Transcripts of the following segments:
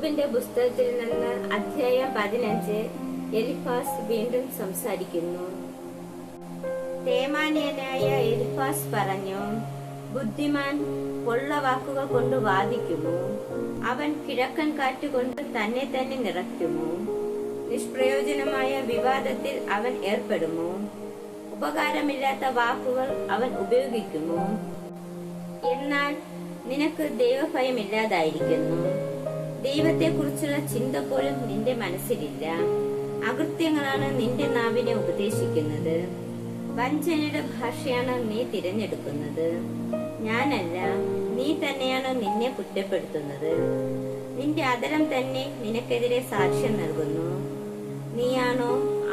യോബിന്റെ പുസ്തകത്തിൽ നിന്ന് അധ്യായം പതിനഞ്ച് എലിഫാസ് വീണ്ടും സംസാരിക്കുന്നു. തേമാനിയനായ എലിഫാസ് പറഞ്ഞു ബുദ്ധിമാൻ പൊള്ള വാക്കുകൾ കൊണ്ട് വാദിക്കുമോ? അവൻ കിഴക്കൻ കാറ്റുകൊണ്ട് തന്നെ തന്നെ നിറയ്ക്കുമോ? നിഷ്പ്രയോജനമായ വിവാദത്തിൽ അവൻ ഏർപ്പെടുമോ? ഉപകാരമില്ലാത്ത വാക്കുകൾ അവൻ ഉപയോഗിക്കുമോ? എന്നാൽ നിനക്ക് ദൈവഭയമില്ലാതായിരിക്കുന്നു. ദൈവത്തെക്കുറിച്ചുള്ള ചിന്ത പോലും നിന്റെ മനസ്സിലില്ല. അകൃത്യങ്ങളാണ് നിന്റെ നാവിനെ ഉപദേശിക്കുന്നത്. വഞ്ചനയുടെ ഭാഷയാണ് നീ തിരഞ്ഞെടുക്കുന്നത്. ഞാനല്ല നീ തന്നെയാണ് നിന്നെ കുറ്റപ്പെടുത്തുന്നത്. നിന്റെ അതരം തന്നെ നിനക്കെതിരെ സാക്ഷ്യം നൽകുന്നു. നീയാണോ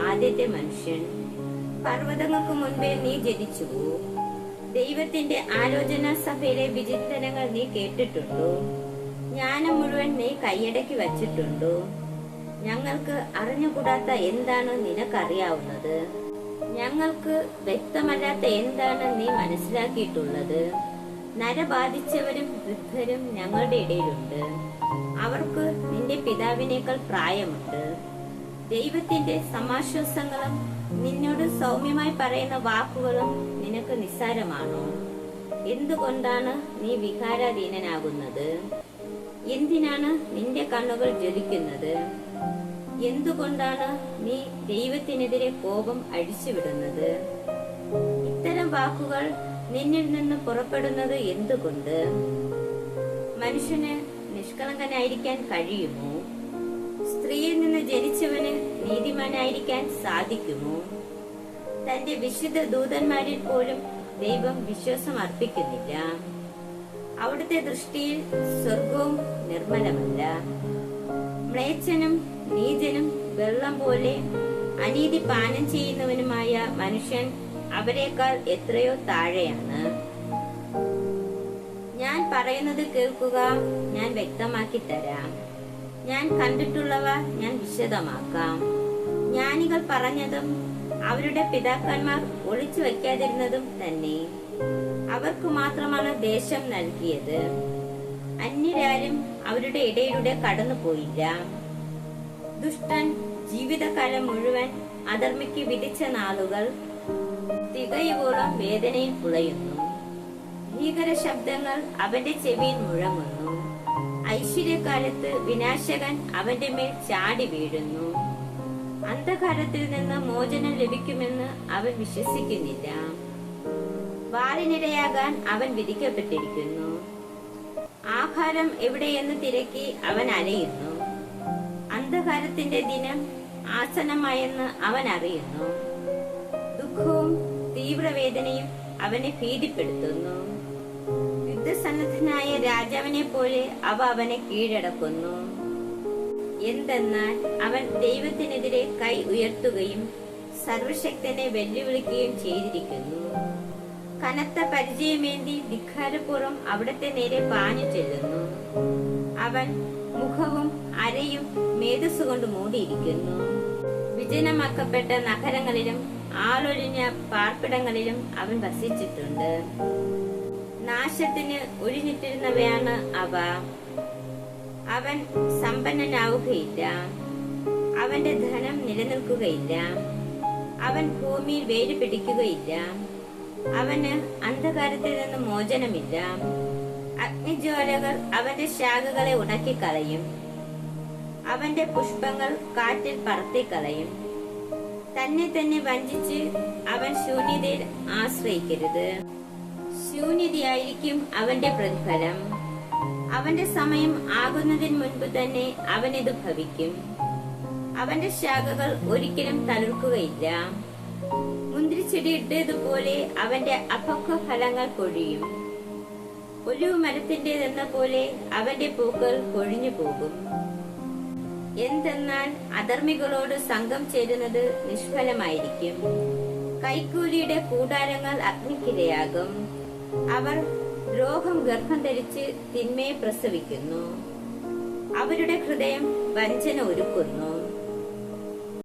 ആദ്യത്തെ മനുഷ്യൻ? പർവതങ്ങൾക്ക് മുൻപേ നീ ജനിച്ചുവോ? ദൈവത്തിന്റെ ആലോചനാ സഭയിലെ വിചിന്തനങ്ങൾ നീ കേട്ടിട്ടുണ്ടോ? ജ്ഞാനം മുഴുവൻ നീ കൈയടക്കി വച്ചിട്ടുണ്ടോ? ഞങ്ങൾക്ക് അറിഞ്ഞുകൂടാത്ത എന്താണ് നിനക്കറിയാവുന്നത്? ഞങ്ങൾക്ക് വ്യക്തമല്ലാത്ത എന്താണ് നീ മനസ്സിലാക്കിയിട്ടുള്ളത്? നരബാധിച്ചവരും വൃദ്ധരും ഞങ്ങളുടെ ഇടയിലുണ്ട്. അവർക്ക് നിന്റെ പിതാവിനേക്കാൾ പ്രായമുണ്ട്. ദൈവത്തിന്റെ സമാശ്വാസങ്ങളും നിന്നോട് സൗമ്യമായി പറയുന്ന വാക്കുകളും നിനക്ക് നിസ്സാരമാണോ? എന്തുകൊണ്ടാണ് നീ വികാരാധീനനാകുന്നത്? എന്തിനാണ് നിന്റെ കണ്ണുകൾ ജ്വലിക്കുന്നത്? എന്തുകൊണ്ടാണ് നീ ദൈവത്തിനെതിരെ കോപം അഴിച്ചുവിടുന്നത്? ഇത്തരം വാക്കുകൾ നിന്നിൽ നിന്ന് പുറപ്പെടുന്നത് എന്തുകൊണ്ട്? മനുഷ്യന് നിഷ്കളങ്കനായിരിക്കാൻ കഴിയുമോ? സ്ത്രീയിൽ നിന്ന് ജനിച്ചവന് നീതിമാനായിരിക്കാൻ സാധിക്കുമോ? തന്റെ വിശുദ്ധ ദൂതന്മാരിൽ പോലും ദൈവം വിശ്വാസം അർപ്പിക്കുന്നില്ല. അവിടുത്തെ ദൃഷ്ടിയിൽ സ്വർഗവും നിർമ്മലമല്ല. മ്ലേച്ഛനും നീചനും വെള്ളം പോലെ അനീതി പാനം ചെയ്യുന്നവനുമായ മനുഷ്യൻ അവരെക്കാൾ എത്രയോ താഴെയാണ്. ഞാൻ പറയുന്നത് കേൾക്കുക ഞാൻ വ്യക്തമാക്കി തരാം. ഞാൻ കണ്ടിട്ടുള്ളവ ഞാൻ വിശദമാക്കാം. ജ്ഞാനികൾ പറഞ്ഞതും അവരുടെ പിതാക്കന്മാർ ഒളിച്ചു വയ്ക്കാതിരുന്നതും തന്നെ. അവർക്ക് മാത്രമാണ് ദേശം നൽകിയത്. അന്യരാരും അവരുടെ ഇടയിലൂടെ കടന്നുപോയില്ല. ദുഷ്ടൻ ജീവിതകാലം മുഴുവൻ അധർമ്മിക്ക് വിധിച്ച നാളുകൾ തികയോളം വേദനയിൽ പുളയുന്നു. ഭീകര ശബ്ദങ്ങൾ അവന്റെ ചെവിയിൽ മുഴങ്ങുന്നു. ഐശ്വര്യകാലത്ത് വിനാശകൻ അവന്റെ മേൽ ചാടി വീഴുന്നു. അന്ധകാരത്തിൽ നിന്ന് മോചനം ലഭിക്കുമെന്ന് അവൻ വിശ്വസിക്കുന്നില്ല. വാളിനിരയാകാൻ അവൻ വിധിക്കപ്പെട്ടിരിക്കുന്നു. ആഹാരം എവിടെയെന്ന് തിരക്കി അവൻ അലയുന്നു. അന്ധകാരത്തിന്റെ ദിനം ആസനമായെന്ന് അവൻ അറിയുന്നു. ദുഃഖവും തീവ്രവേദനയും അവനെ ഭീതിപ്പെടുത്തുന്നു. യുദ്ധസന്നദ്ധനായ രാജാവിനെ പോലെ അവ അവനെ കീഴടക്കുന്നു. എന്തെന്നാൽ അവൻ ദൈവത്തിനെതിരെ കൈ ഉയർത്തുകയും സർവശക്തനെ വെല്ലുവിളിക്കുകയും ചെയ്തിരിക്കുന്നു. കനത്ത പരിചയമേന്തി ധിക്കാരപൂർവം അവിടത്തെ നേരെ പാഞ്ഞു ചെല്ലുന്നു. അവൻ മുഖവും അരയും മേധസ് കൊണ്ട് മൂടിയിരിക്കുന്നു. വിജനമാക്കപ്പെട്ട നഗരങ്ങളിലും ആളൊഴിഞ്ഞ പാർപ്പിടങ്ങളിലും അവൻ വസിച്ചിട്ടുണ്ട്. നാശത്തിന് ഒഴിഞ്ഞിട്ടിരുന്നവയാണ് അവ. അവൻ സമ്പന്നനാവുകയില്ല. അവന്റെ ധനം നിലനിൽക്കുകയില്ല. അവൻ ഭൂമിയിൽ വേര് പിടിക്കുകയില്ല അവന് അന്ധകാരത്തിൽ നിന്ന് മോചനമില്ല. അഗ്നിജ്വാലകൾ അവന്റെ ശാഖകളെ ഉണക്കിക്കളയും. അവന്റെ പുഷ്പങ്ങൾ കാറ്റിൽ പറത്തിക്കളയും. തന്നെ തന്നെ വഞ്ചിച്ച് അവൻ ശൂന്യതയിൽ ആശ്രയിക്കരുത്. ശൂന്യതയായിരിക്കും അവന്റെ പ്രതിഫലം. അവന്റെ സമയം ആകുന്നതിന് മുൻപ് തന്നെ അവനിത് ഭവിക്കും. അവന്റെ ശാഖകൾ ഒരിക്കലും തളിർക്കുകയില്ല. മുന്തിരിച്ചെടി ഇട്ടതുപോലെ അവന്റെ അപക്വ ഫലങ്ങൾ കൊഴിയും. ഒലിവ് എന്ന പോലെ അവന്റെ പൂക്കൾ കൊഴിഞ്ഞു പോകും. എന്തെന്നാൽ അധർമ്മികളോട് സംഘം ചേരുന്നത് നിഷ്ഫലമായിരിക്കും. കൈക്കൂലിയുടെ കൂടാരങ്ങൾ അഗ്നിക്കിരയാകും. അവർ രോഗം ഗർഭം ധരിച്ച് തിന്മയെ പ്രസവിക്കുന്നു. അവരുടെ ഹൃദയം വഞ്ചന ഒരുക്കുന്നു.